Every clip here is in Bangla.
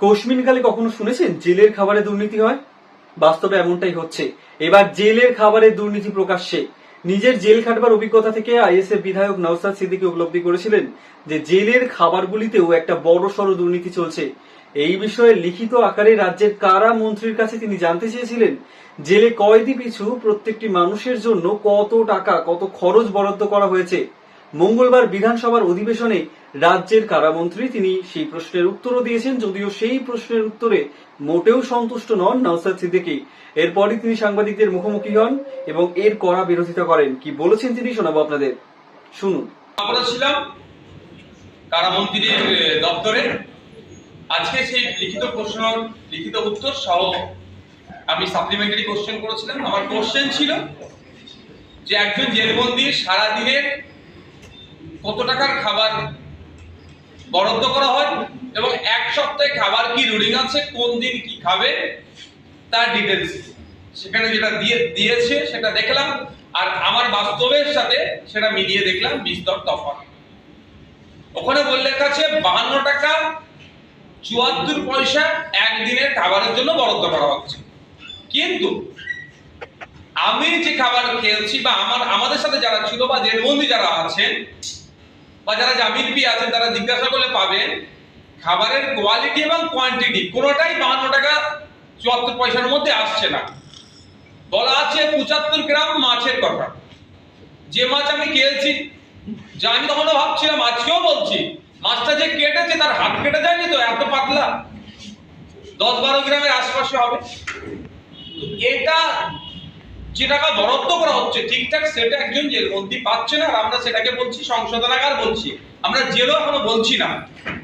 কশ্মিনকালে কখনো শুনেছেন? জেলের খাবারে দুর্নীতি হয়? বাস্তবে এমনটাই হচ্ছে। এবার জেলের খাবারে দুর্নীতি প্রকাশ্যে। নিজের জেল খাটবার অভিজ্ঞতা থেকে আইএসএফ বিধায়ক নওসাদ সিদ্দিকী উপলব্ধি করেছিলেন যে জেলের খাবারগুলিতেও একটা বড় সড় দুর্নীতি চলছে। এই বিষয়ে লিখিত আকারে রাজ্যের কারা মন্ত্রীর কাছে তিনি জানতে চেয়েছিলেন জেলে কয়েদি পিছু প্রত্যেকটি মানুষের জন্য কত টাকা, কত খরচ বরাদ্দ করা হয়েছে। মঙ্গলবার বিধানসভার অধিবেশনে রাজ্যের কারামন্ত্রী তিনি সেই প্রশ্নের উত্তরও দিয়েছেন, যদিও সেই প্রশ্নের উত্তরে মোটেও সন্তুষ্ট নন নওসাদ সিদ্দিকী। এরপরই তিনি সাংবাদিকদের মুখোমুখি হন এবং এর কড়া বিরোধিতা করেন। কি বলেছেন তিনি শোনাবো আপনাদের। শুনুন। আমরা ছিলাম কারামন্ত্রীর দপ্তরে। আজকে সেই লিখিত প্রশ্ন, লিখিত উত্তর সহ আমি সাপ্লিমেন্টারি কোশ্চেন করেছিলাম। আমার কোশ্চেন ছিল যে একজন জেলবন্দি সারা দিনের কত টাকার খাবার বরাদ্দ করা হয় এবং এক সপ্তাহে খাবার কি রুটিন আছে, কোন দিন কি খাবে, তার ডিটেলস সেখানে যেটা দিয়ে, দিয়েছে সেটা দেখলাম আর আমার বাস্তবের সাথে সেটা মিলিয়ে দেখলাম বিস্তর তফাৎ। ওখানে বললে কাছে বাহান্ন টাকা চুয়াত্তর পয়সা একদিনের খাবারের জন্য বরাদ্দ করা হচ্ছে। কিন্তু আমি যে খাবার খেয়েছি বা আমার, আমাদের সাথে যারা ছিল বা জেলবন্দি যারা আছেন বা যারা জামিন পেয়ে আছেন, তারা জিজ্ঞাসা করলে পাবেন, খাবারের কোয়ালিটি এবং কোয়ান্টিটি কোনোটাই বাহান্ন টাকা চুয়াত্তর পয়সার মধ্যে আসছে না। বলা আছে পঁচাত্তর গ্রাম মাছের কথা। যে মাছ আমি খেয়েছি, যা আমি তখনও ভাবছিলাম, আজকেও বলছি, মাছটা যে কেটেছে, তার হাত কেটে যায়নি তো, এত পাতলা। দশ বারো গ্রামের আশপাশে হবে। এটা যে টাকা বরাদ্দ করা হচ্ছে, ঠিকঠাক সেটা একজন জেলবন্দি পাচ্ছে না, আর আমরা সেটাকে বলছি সংশোধনাগার বলছি। আমরা জেলও এখনও বলছি না।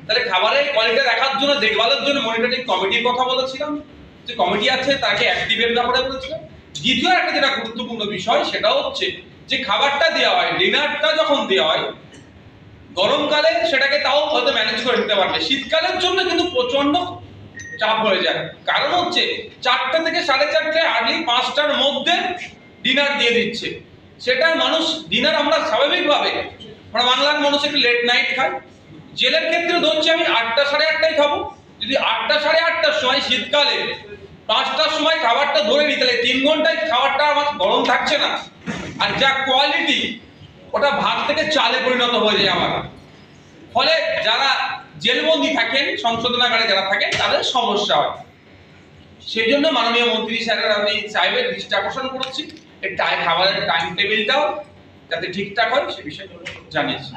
তাহলে খাবারের কোয়ালিটি দেখার জন্য, দেখভালের জন্য মনিটরিং কমিটির কথা বলেছিলাম। যে কমিটি আছে, তাকে অ্যাক্টিভের ব্যাপারে বলেছিলাম। দ্বিতীয় একটা যেটা গুরুত্বপূর্ণ বিষয়, সেটা হচ্ছে যে খাবারটা দেওয়া হয়, ডিনারটা যখন দেওয়া হয়, গরমকালে সেটাকে তাও হয়তো ম্যানেজ করে নিতে পারবে। শীতকালের জন্য কিন্তু প্রচণ্ড চাপ হয়ে যায়। কারণ হচ্ছে, চারটা থেকে সাড়ে চারটে আর্লি পাঁচটার মধ্যে ডিনার দিয়ে দিচ্ছে। সেটা মানুষ ডিনার আমরা স্বাভাবিকভাবে, আমরা বাংলার মানুষ একটু লেট নাইট খায় জেলের ক্ষেত্রে ধরছি আমি আটটা সাড়ে আটটায় খাব। যদি আটটা সাড়ে আটটার সময় শীতকালে পাঁচটার সময় খাবারটা ধরে নিই, তাহলে তিন ঘন্টায় খাবারটা আমার গরম থাকছে না। আর যা কোয়ালিটি ওটা ভাত থেকে চালে পরিণত হয়ে যায় আমার। ফলে যারা জেলবন্দি থাকেন, সংশোধনাগারে যারা থাকেন, তাদের সমস্যা হয়। সেই জন্য মাননীয় মন্ত্রী স্যারের আমি সাহেবের দৃষ্টি আকর্ষণ করেছি। খাবারের টাইম টেবিলটাও যাতে ঠিকঠাক হয়, সে বিষয়ে জানিয়েছি।